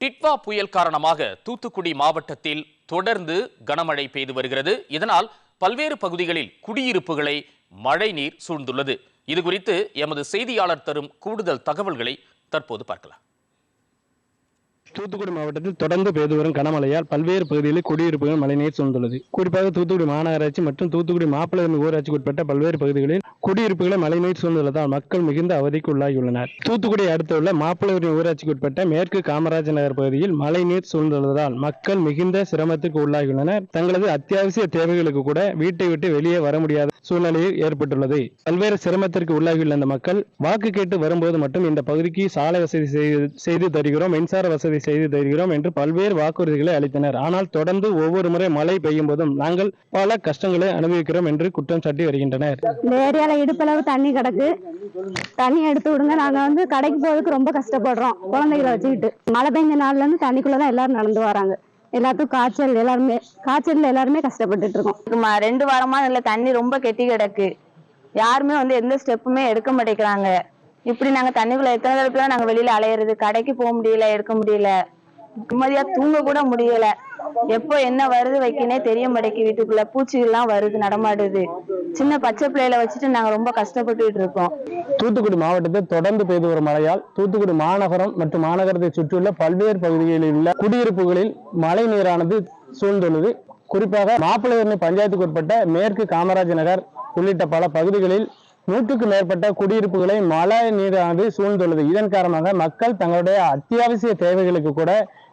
டிட்வா புயல் காரணமாக தூத்துக்குடி மாவட்டத்தில் தொடர்ந்து கனமழை பெய்து வருகிறது. இதனால் பல்வேறு பகுதிகளில் குடியிருப்புகளை மழைநீர் சூழ்ந்துள்ளது. இது குறித்து எமது செய்தியாளர் தரும் கூடுதல் தகவல்களை தற்போது பார்க்கலாம். தூத்துக்குடி மாவட்டத்தில் தொடர்ந்து பெய்து வரும் கனமழையால் பல்வேறு பகுதிகளில் குடியிருப்புகள் மழைநீர் சூழ்ந்துள்ளது. குறிப்பாக தூத்துக்குடி மாநகராட்சி மற்றும் தூத்துக்குடி மாப்பிள்ளை ஊராட்சிக்கு உட்பட்ட பல்வேறு பகுதிகளில் குடியிருப்புகளை மழைநீர் சூழ்ந்துள்ளதால் மக்கள் மிகுந்த அவதிக்கு உள்ளாகியுள்ளனர் தூத்துக்குடி அடுத்துள்ள மாப்பிள்ளை ஊராட்சிக்கு உட்பட்ட மேற்கு காமராஜ் நகர் பகுதியில் மழைநீர் சூழ்ந்துள்ளதால் மக்கள் மிகுந்த சிரமத்துக்கு உள்ளாகியுள்ளனர். தங்களது அத்தியாவசிய தேவைகளுக்கு கூட வீட்டை விட்டு வெளியே வர முடியாத சூழ்நிலையில் ஏற்பட்டுள்ளது. பல்வேறு சிரமத்திற்கு உள்ளாகியுள்ள இந்த மக்கள் வாக்கு கேட்டு வரும்போது மட்டும் இந்த பகுதிக்கு சாலை வசதி செய்து- தருகிறோம் மின்சார வசதி செய்து தருகிறோம் என்று பல்வேறு வாக்குறுதிகளை அளித்தனர். ஆனால் தொடர்ந்து ஒவ்வொரு முறை மழை பெய்யும் போதும் நாங்கள் பல கஷ்டங்களை அனுபவிக்கிறோம் என்று குற்றம் சாட்டி வருகின்றனர். இந்த ஏரியால இடுப்பளவு தண்ணி கிடக்கு. தண்ணி எடுத்து விடுங்க. நாங்க வந்து கடைக்கு போறதுக்கு ரொம்ப கஷ்டப்படுறோம். குழந்தைகளை வச்சுக்கிட்டு. மழை பெய்ஞ்ச நாள்ல இருந்து தண்ணிக்குள்ளதான் எல்லாரும் நடந்து வராங்க. எல்லாத்துக்கும் காய்ச்சல் எல்லாருமே காய்ச்சல்ல எல்லாருமே கஷ்டப்பட்டுட்டு இருக்கோம். ரெண்டு வாரமா நல்ல தண்ணி ரொம்ப கெட்டி கிடக்கு. யாருமே வந்து எந்த ஸ்டெப்புமே எடுக்க மாட்டேங்கிறாங்க. இப்படி நாங்க தண்ணிக்குள்ள எத்தனை தடவை நாங்க வெளியில அலையிறது? கடைக்கு போக முடியல எடுக்க முடியல. நிம்மதியா தூங்க கூட முடியல. எப்போ என்ன வருது வைக்கனே தெரிய மாட்டேங்குது. வீட்டுக்குள்ள பூச்சிகள் எல்லாம் வருது நடமாடுது. சின்ன பச்சை பிள்ளையில வச்சுட்டு நாங்க ரொம்ப கஷ்டப்பட்டுட்டு இருக்கோம். தூத்துக்குடி மாவட்டத்தில் தொடர்ந்து பெய்து வரும் மழையால் தூத்துக்குடி மாநகரம் மற்றும் மாநகரத்தை சுற்றியுள்ள பல்வேறு பகுதிகளில் உள்ள குடியிருப்புகளில் மழை நீரானது சூழ்ந்துள்ளது. குறிப்பாக மாப்பிள்ளையர்ணி பஞ்சாயத்துக்கு உட்பட்ட மேற்கு காமராஜ் நகர் உள்ளிட்ட பல பகுதிகளில் நூற்றுக்கு மேற்பட்ட குடியிருப்புகளை மழை நீரானது சூழ்ந்துள்ளது. இதன் காரணமாக மக்கள் தங்களுடைய அத்தியாவசிய தேவைகளுக்கு கூட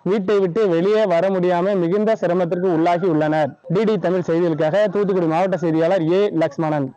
வீட்டை விட்டு வெளியே வர முடியாமல் மிகுந்த சிரமத்திற்கு உள்ளாகி உள்ளனர். டிடி தமிழ் செய்திகளுக்காக தூத்துக்குடி மாவட்ட செய்தியாளர் ஏ லக்ஷ்மணன்.